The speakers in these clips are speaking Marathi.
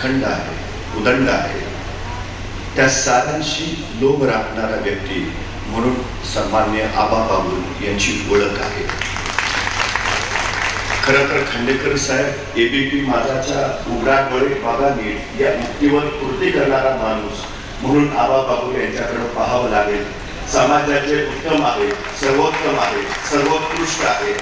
अखंड आहे उदंड आहे. त्या सारांशी लोभ राखणारा व्यक्ती म्हणून सन्मान्य आबा बाबू यांची ओळख आहे. खरं तर खांडेकर साहेब एबीपी माझाच्या उघडा डोळे बघा नीट या मुक्तीवर कृती करणारा माणूस म्हणून आबा बाबू यांच्याकडे पाहावं लागेल. समाजाचे उत्तम आहे सर्वोत्तम आहे सर्वोत्कृष्ट आहे.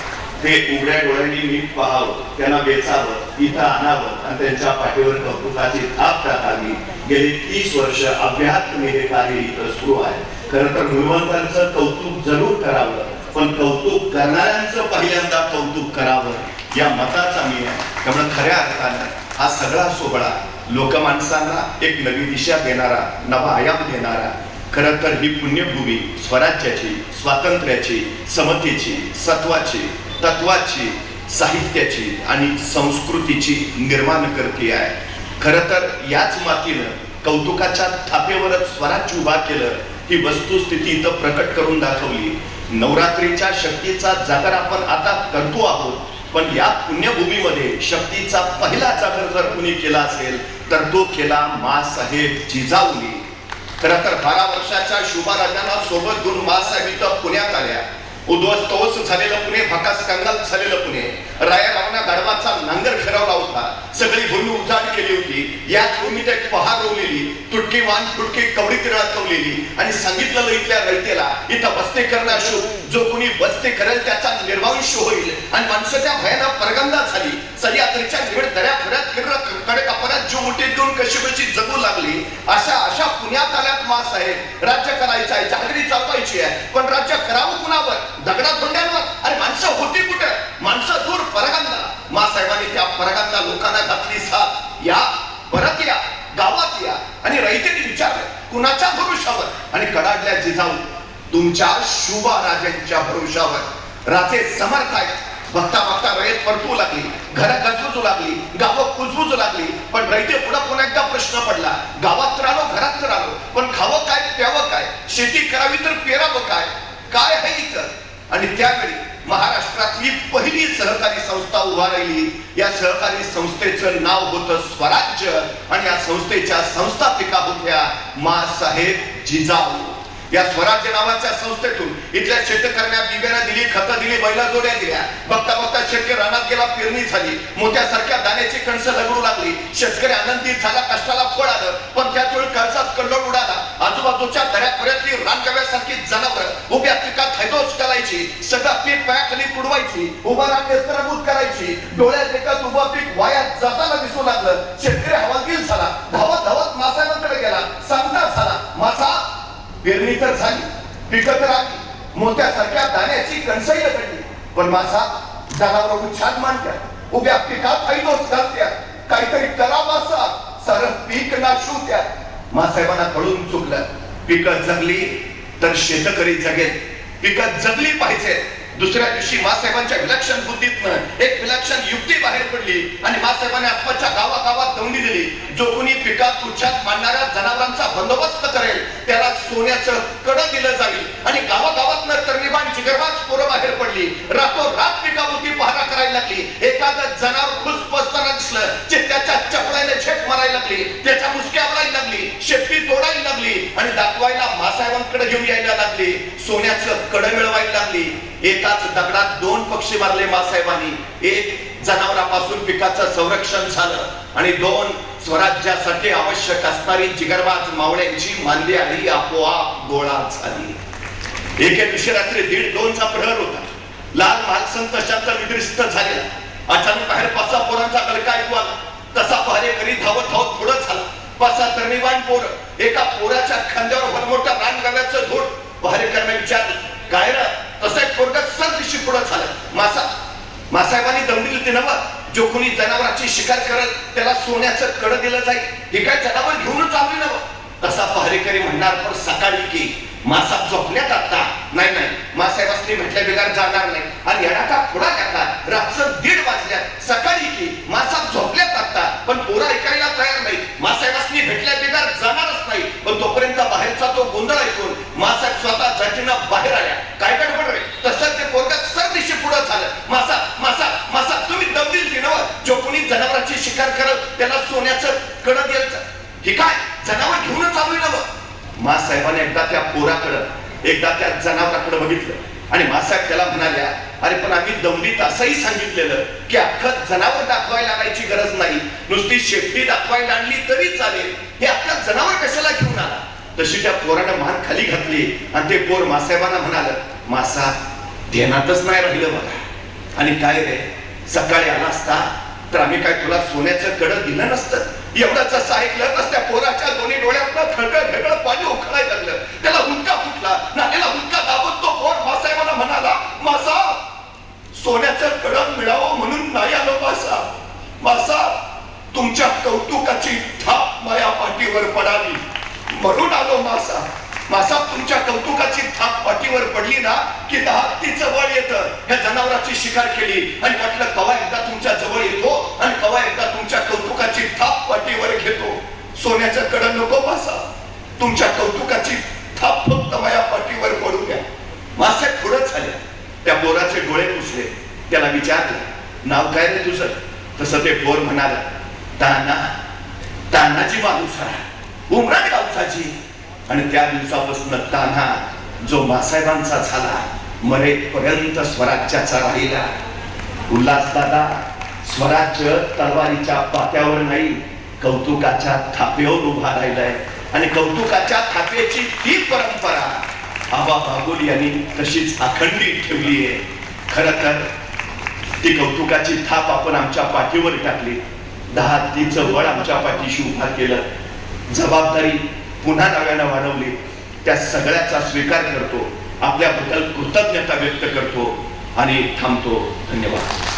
ते उघड्या डोळ्यांनी नीट पाहावं त्यांना वेचावं इथं आणावं आणि त्यांच्या पाठीवर कौतुकाची थाप टाकावी. गेली तीस वर्ष अभ्यात्म हे कार्य इथं सुरू आहे. खरं तर गुणवंतांचं कौतुक जरूर करावं पण कौतुक करणाऱ्यांचं पहिल्यांदा कौतुक करावं या मताचा मी आहे. त्यामुळे खऱ्या अर्थानं हा सगळा सोहळा लोकमानसांना एक नवी दिशा देणारा नवा आयाम देणारा. खरं तर ही पुण्यभूमी स्वराज्याची स्वातंत्र्याची समतेची सत्वाची तत्वाची साहित्याची आणि संस्कृतीची निर्माण करते आहे. खरं तर याच मातीनं कौतुकाच्या थापेवरच स्वराज्य उभा केलं ही वस्तुस्थिती इथं प्रकट करून दाखवली. नवरात्रीच्या शक्तीचा जागर आपण आता करतो आहोत पण या पुण्यभूमीमध्ये शक्तीचा पहिला जागर जर कुणी केला असेल तर तो केला मासाहेब जिजाऊली खरं तर बारा वर्षाच्या शुभाराजांना सोबत घेऊन मासाहेब इथं पुण्यात आल्या. उद्ध्वस्तवस झालेलं पुणे भकास कंगाल झालेलं पुणे. राया रावणा गाढवाचा नांगर फिरवला होता. सगळी भूमी उजाड केली होती. याच भूमीत एक पहार रोवलेली तुटकी वान तुटकी कवडी तिरळा आणि सांगितलेलं इथल्या रयतेला इथं बस्ते करणं असो जो कोणी बस्ते करेल त्याचा निर्वांश होईल. आणि माणसाच्या भयानं परगंदा झाली. सह्याद्रीच्या निवड दऱ्या फऱ्यात किर्रकडे कापऱ्यात जो मुठे देऊन कशी कशी जगू लागली अशा अशा पुण्यात आल्यात मास आहे राज्य करायचं आहे चांगली चालवायची आहे पण राज्य करावं कुणावर दगडा धोंड्यांवर अरे माणसं होती कुठं माणसं दूर परगंदा फरकातल्या लोकांना घातली साथ. या परत या गावात या आणि रयतेने विचारलं कुणाच्या भरोशावर? आणि कडाडल्या जिजाऊ तुमच्या शुभा राजांच्या भरोशावर. राजे समर्थ आहेत. बघता बघता रयत परतू लागली. घर गजबजू लागली. गावं कुजबुजू लागली. पण रयते पुढे पुन्हा एकदा प्रश्न पडला. गावात तर आलो घरात तर आलो. पण खावं काय प्यावं काय? शेती करावी तर पेरावं काय? काय आहे इथं? आणि त्यावेळी ही पहिली सहकारी संस्था उभा राहिली. या सहकारी संस्थेचं नाव होतं स्वराज्य. आणि या संस्थेच्या संस्थापिका होत्या मा साहेब जिजाऊ. या स्वराज्य नावाच्या संस्थेतून इथल्या शेतकऱ्यांना बिबेना दिली खतं दिली बैला जोड्या दिल्या. बघता बघता शेतकरी रानात गेला पेरणी झाली. मोत्यासारख्या दाण्याची कणसं लगडू लागली. शेतकरी आनंदित झाला कष्टाला फळ आलं. पण त्याच वेळी कर्जात कल्लोळ उडाला. आजूबाजूच्या दऱ्यापर्यंतली रानगव्यासारखी जनावर उभ्या पिकात हैदोस करायची सगळं पीक पायाखाली पुडवायची उभा रान नेस्तराभूत करायची. डोळ्यात एकाच उभं पीक वायात जाताना दिसू लागलं. शेतकरी हवालदिल झाला. धावत धावत मासाहेबांकडे गेला. पेरणी तर झाली पिकं तर आली. मोत्यासारख्या दाण्याची कणसई लगडली पण माझा जनावर उच्छाद मांडत्या उभ्या पिकात फायदोच घालत्या काहीतरी करा मासा सारं पीक नाशू द्या मासाहेबांना कळून चुकलं. पिकं जगली तर शेतकरी जगेल. पिकं जगली पाहिजे दुसऱ्या दिवशी मासाहेबांच्या विलक्षण बुद्धीतनं एक विलक्षण युक्ती बाहेर पडली आणि मासाहेबांनी आसपासच्या गावागावात दौंडी दिली. जो कोणी पिकात उच्चात मांडणाऱ्या जनावरांचा बंदोबस्त करेल त्याला सोन्याचं कड दिलं जाईल. आणि गावागावातनं तरणीबाण जिगरबाज पोरं बाहेर पडली. रातोरात पिकाभोवती पहारा करायला लागली. एखादं जनावर खुसपसताना दिसलं. जे त्याच्या चपलाने छेप मारायला लागली. त्याच्या मुसक्या आवरायला लागली. शेपटी तोडायला लागली. आणि दाखवायला मासाहेबांकडे घेऊन यायला लागली. सो मिळवायला लागली. एकाच दगडात दोन पक्षी मारले मासाहेबांनी एक जनावरापासून पिकाचं संरक्षण झालं आणि दोन स्वराज्यासाठी आवश्यक असणारी जिगरबाज मावळ्यांची मानली आली आपोआप गोळा झाली. एके दिवशी रात्री दीड दोनचा प्रहर होता. लाल महालसंत शांत विद्रिस्त झालेला. अचानक बाहेर पाच पोरांचा गलका ऐकू आला. तसा पहारेकरी धावत धावत पुढं झाला. पाच सहा तरणीवान पोर. एका पोराच्या खांद्यावर भरमोठा रान गव्याचं धोड पहारेकरांना विचारलं काय रे तसं एक पोरग सर दिवशी पुढं झालं. मासा मासाहेबांनी दमडी दिली नवं जो कोणी जनावराची शिकार करत त्याला सोन्याचं कड दिलं जाईल हे काय जनावर घेऊनच आली ना तसा पहारेकरी म्हणणार पण सकाळी की मासा झोपण्यात आता. नाही नाही मासाहेबांनी म्हटल्या बिगार जाणार नाही. आणि येणाचा थोडा टाका रातचं दीड वाजल्यात. सकाळी की मासा झोपल्यात आता. पण पोरा ऐकायला तयार नाही मासाहेबांनी भेटल्या बिगार जाणारच नाही पण तोपर्यंत बाहेरचा तो गोंधळ ऐकून मासाहेब स्वतः झटीनं बाहेर आल्या. काय गडबड रे? झालं. मासा मासा मासा. तुम्ही दमदिल की जो कोणी जनावरांची शिकार करत त्याला सोन्याचं कडं द्यायचं हे काय? जनावर घेऊनच चालू ना मा साहेबाने एकदा त्या पोराकडं एकदा त्या जनावराकडे बघितलं. आणि मासाहेब त्याला म्हणाल्या अरे पण आम्ही दमडीत असंही सांगितलेलं की अख्खं जनावर दाखवायला आणायची गरज नाही. नुसती शेपटी दाखवायला आणली तरी चालेल. हे अख्खं जनावर कशाला घेऊन आला? तशी त्या पोरानं मान खाली घातली. आणि ते पोर मासाहेबांना म्हणाल मासा ध्यानातच नाही राहिलं बघा. आणि काय रे? सकाळी आला असता तर आम्ही काय तुला सोन्याचं कडं दिलं नसतं? एवढंच असं ऐकलं तर त्या पोराच्या दोन्ही डोळ्यातनं खळखळ खळखळ पाणी उखळायला लागलं. त्याला हुंका फुटला. नाल्याला हुंका दाबत तो पोर मासाहेबांना म्हणाला मासा सोन्याचं कडं मिळावं म्हणून नाही आलो मासा. मासा तुमच्या कौतुकाची थाप माया पाठीवर पडावी म्हणून आलो मासा. मासा तुमच्या कौतुकाची थाप पाठीवर पडली ना की दहा तिचं येतं शिकार केली. आणि म्हटलं कवा एकदा तुमच्या जवळ येतो आणि कवा एकदा तुमच्या कौतुकाची थाप वाटेवर घेतो. सोन्याचं कडं नको मासा तुमच्या कौतुकाची थाप फक्त माझ्या पाठीवर पडू द्या. मासे पुढं झाले. त्या बोराचे डोळे पुसले. त्याला विचारले नाव काय रे तुझं? तसं ते बोर म्हणाल ताना तानाजी माणूसा उमरा गावसाची आणि त्या दिवसापासून तान्हा जो मासाहेबांचा झाला मरेपर्यंत स्वराज्याचा राहिला. उल्हास दादा स्वराज्य तलवारीच्या पात्यावर नाही कौतुकाच्या थापेवर उभा राहिलाय. आणि कौतुकाच्या थापेची ती परंपरा आबा बागुल यांनी तशीच अखंडित ठेवली आहे. खर तर ती कौतुकाची थाप आपण आमच्या पाठीवर टाकली. दहा तीचं बळ आमच्या पाठीशी उभा केलं. जबाबदारी पुन्हा नव्यानं वाढवली. त्या सगळ्याचा स्वीकार करतो. आपल्याबद्दल कृतज्ञता व्यक्त करतो आणि थांबतो. धन्यवाद.